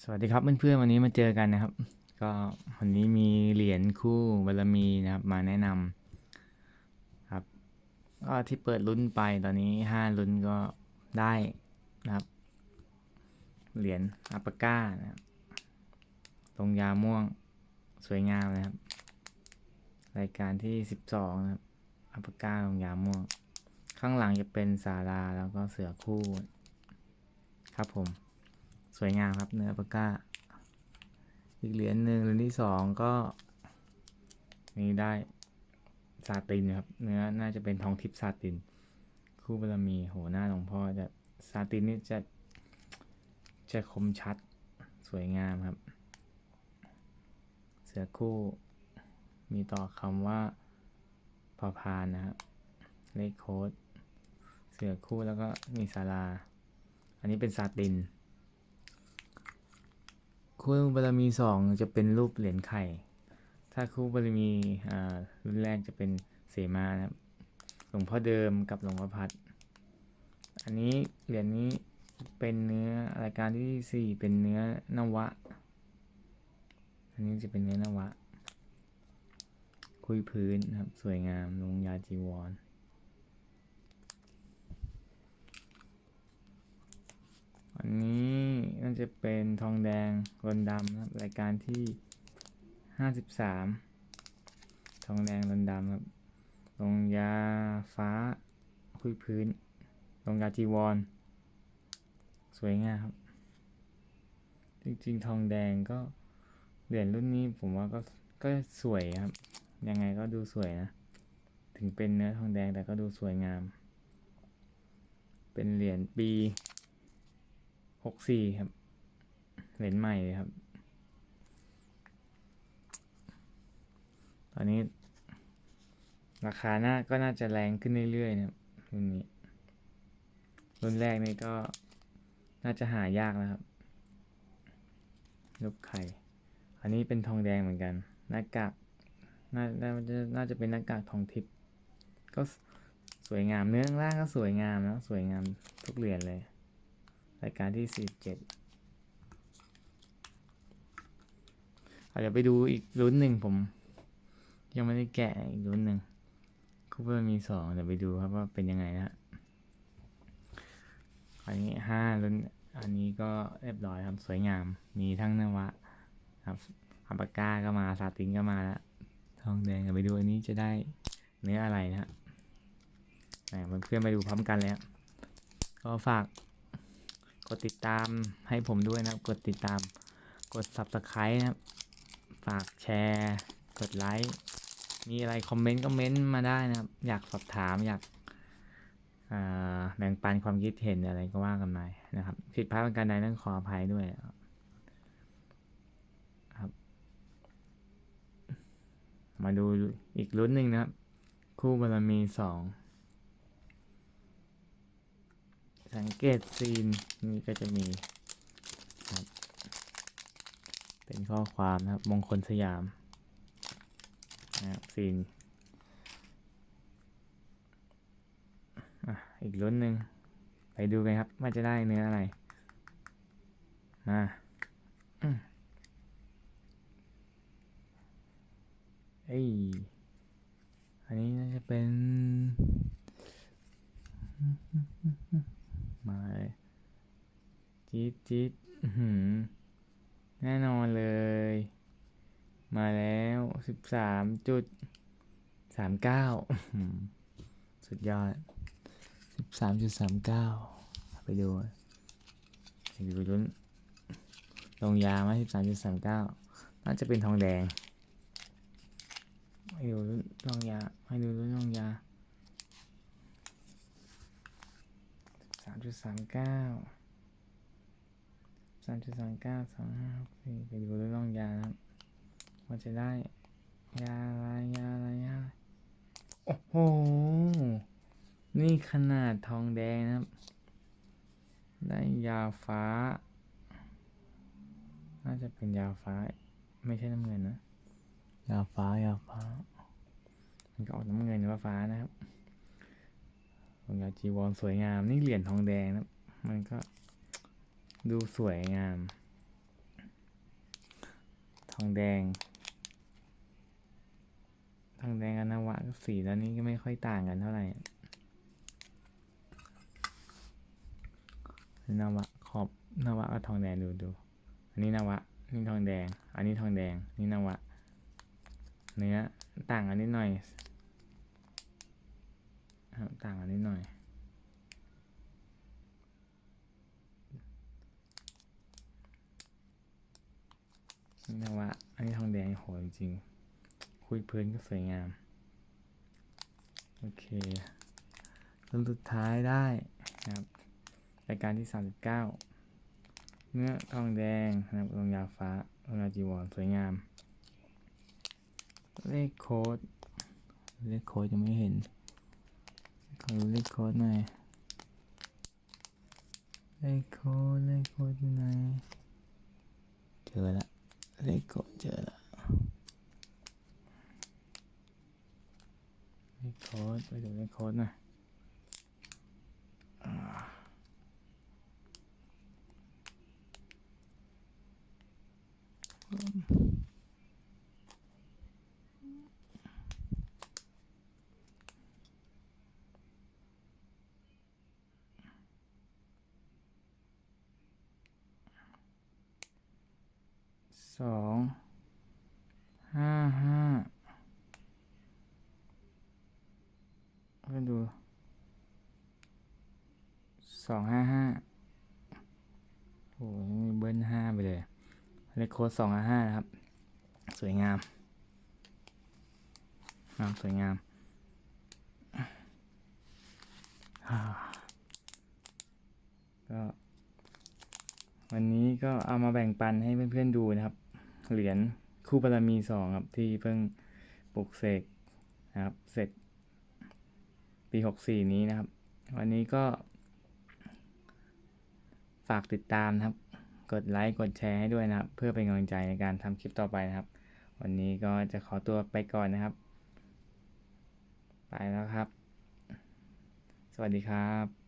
สวัสดีครับเพื่อนๆวันนี้มาเจอกันนะครับ ก็วันนี้มีเหรียญคู่บารมีนะครับ มาแนะนำครับก็ที่เปิดลุ้นไปตอนนี้ห้าลุ้นก็ได้นะครับเหรียญอัปปาก้านะครับตรงยาม่วงสวยงามนะครับ รายการที่สิบสองนะครับอัปปาก้าตรงยาม่วง ข้างหลังจะเป็นสาราแล้วก็เสือคู่ ครับผม วยงามครับเนื้อปากกาอีกเหรียญหนึ่งเหรียญที่สองก็นี่ได้ซาตินครับ เนื้อน่าจะเป็นทองทิพย์ซาติน คู่บารมีโหหน้าหลวงพ่อจะซาตินนี่จะจะคมชัดสวยงามครับ เสือคู่มีต่อคำว่าพอพานนะครับ เลขโค้ด เสือคู่แล้วก็มีศาลา อันนี้เป็นซาติน คู่บารมีสองจะเป็นรูปเหรียญไข่ ถ้าคู่บารมีอ่ารุ่นแรกจะเป็นเสมานะครับหลวงพ่อเดิมกับหลวงพ่อพัด อันนี้เหรียญนี้เป็นเนื้อรายการที่สี่เป็นเนื้อนวะ อันนี้จะเป็นเนื้อนวะ คุยพื้นครับ สวยงามลงยาจีวร อันนี้น่า จะเป็นทองแดงรนดำนะครับรายการที่ห้าสิบสามทองแดงรนดำครับลงยาฟ้าคุยพื้นลงยาจีวร สวยงามครับ จริงๆ ทองแดงก็เหรียญรุ่นนี้ผมว่าก็ก็สวยครับ ยังไงก็ดูสวยนะ ถึงเป็นเนื้อทองแดงแต่ก็ดูสวยงาม เป็นเหรียญปีหกสี่ครับ เหรียญใหม่ครับ ตอนนี้ ราคาหน่าก็น่าจะแรงขึ้นเรื่อยๆนะครับรุ่นนี้ รุ่นแรกนี่ก็น่าจะหายากนะครับรูปไข่ อันนี้เป็นทองแดงเหมือนกัน หน้ากากน่าน่าจะน่าจะเป็นหน้ากากทองทิพย์ก็สวยงามเนื้อข้างล่างก็สวยงามนะสวยงามทุกเหรียญเลย รายการที่47อาจ จะไปดูอีกรุ่นหนึ่งผม ยังไม่ได้แกะอีกรุ่นหนึ่งคูเปอร์มีสองเดี๋ยวไปดูครับว่าเป็นยังไงนะฮะอันนี้ห้ารุ่นอันนี้ก็เรียบร้อยครับสวยงาม มีทั้งนวะครับอัปปาก้าก็มาซาตินก็มาแล้วทองแดงเดี๋ยวไปดูอันนี้จะได้เนื้ออะไรนะฮะแหมเพื่อนๆไปดูพร้อมกันเลยครับก็ฝากกดติดตามให้ผมด้วยนะครับกดติดตาม กด subscribe นะครับ ฝากแชร์ กดไลค์ มีอะไรคอมเมนต์ก็เม้นต์มาได้นะครับ อยากสอบถามอยากแบ่งปันความคิดเห็นอะไรก็ว่ากันไปนะครับ ผิดพลาดประการใดต้องขออภัยด้วยครับ มาดูอีกรุ่นหนึ่งนะครับ คู่บารมีสองสังเกตซีนนี่ก็จะมีครับ เป็นข้อความนะครับมงคลสยามนะครับซีนอีกรุ่นหนึ่งไปดูกันครับว่าจะได้เนื้ออะไร มาเอ้ยอันนี้น่าจะเป็นมาจี๊ดจี๊ดอื้อ แน่นอนเลย มาแล้วสิบสามจุดสามเก้าสุดยอดสิบสามจุดสามเก้าไปดูดูลุ้นลงยามาสิบสามจุดสามเก้าน่าจะเป็นทองแดงให้ดูลุ้นลงยาให้ดูลุ้นลงยาสามจุดสามเก้า สามจุดสามเก้าสองห้าหกสี่ไปดูเรื่องยานะครับว่าจะได้ ยาอะไรยาอะไรยาอะไรโอ้โห นี่ขนาดทองแดงนะครับ ได้ยาฟ้า น่าจะเป็นยาฟ้า ไม่ใช่น้ำเงินนะ ยาฟ้ายาฟ้า มันก็ออกน้ำเงินหรือว่าฟ้านะครับของยาจีวรสวยงาม นี่เหรียญทองแดงนะ มันก็ ดูสวยงาม ทองแดง ทองแดงกับนวะสีแล้วนี้ก็ไม่ค่อยต่างกันเท่าไหร่นวะขอบนวะกับทองแดงดูดู อันนี้นวะ นี่ทองแดง อันนี้ทองแดง นี่นวะ เนื้อต่างกันนิดหน่อย ต่างกันนิดหน่อย นี่นวะอันนี้ทองแดงโหจริง คุยเพื้นก็สวยงาม โอเครุ่นสุดท้ายได้นะครับรายการที่ 39 เนื้อทองแดงนะครับลงยาฟ้าลงยาจีวรสวยงาม เลขโค้ด เลขโค้ดยังไม่เห็น ขอดูเลขโค้ดหน่อย เลขโค้ด เลขโค้ดอยู่ไหน เจอและ เลโค้ดเจอละเลโคดไปดูเลโคดน่อ สองห้าห้าก็ดูสองห้าห้าโอ้ยเบิ้ลห้าไปเลยเลขโค้ดสองห้าห้านะครับ สวยงามงามสวยงามก็ วันนี้ก็เอามาแบ่งปันให้เพื่อนๆดูนะครับ เหรียญคู่บารมีสองครับ ที่เพิ่งปลุกเสกนะครับ เสร็จ ปีหกสี่นี้นะครับ วันนี้ก็ ฝากติดตามนะครับ กดไลค์กดแชร์ให้ด้วยนะครับ เพื่อเป็นกำลังใจในการทำคลิปต่อไปนะครับ วันนี้ก็จะขอตัวไปก่อนนะครับ ไปแล้วครับ สวัสดีครับ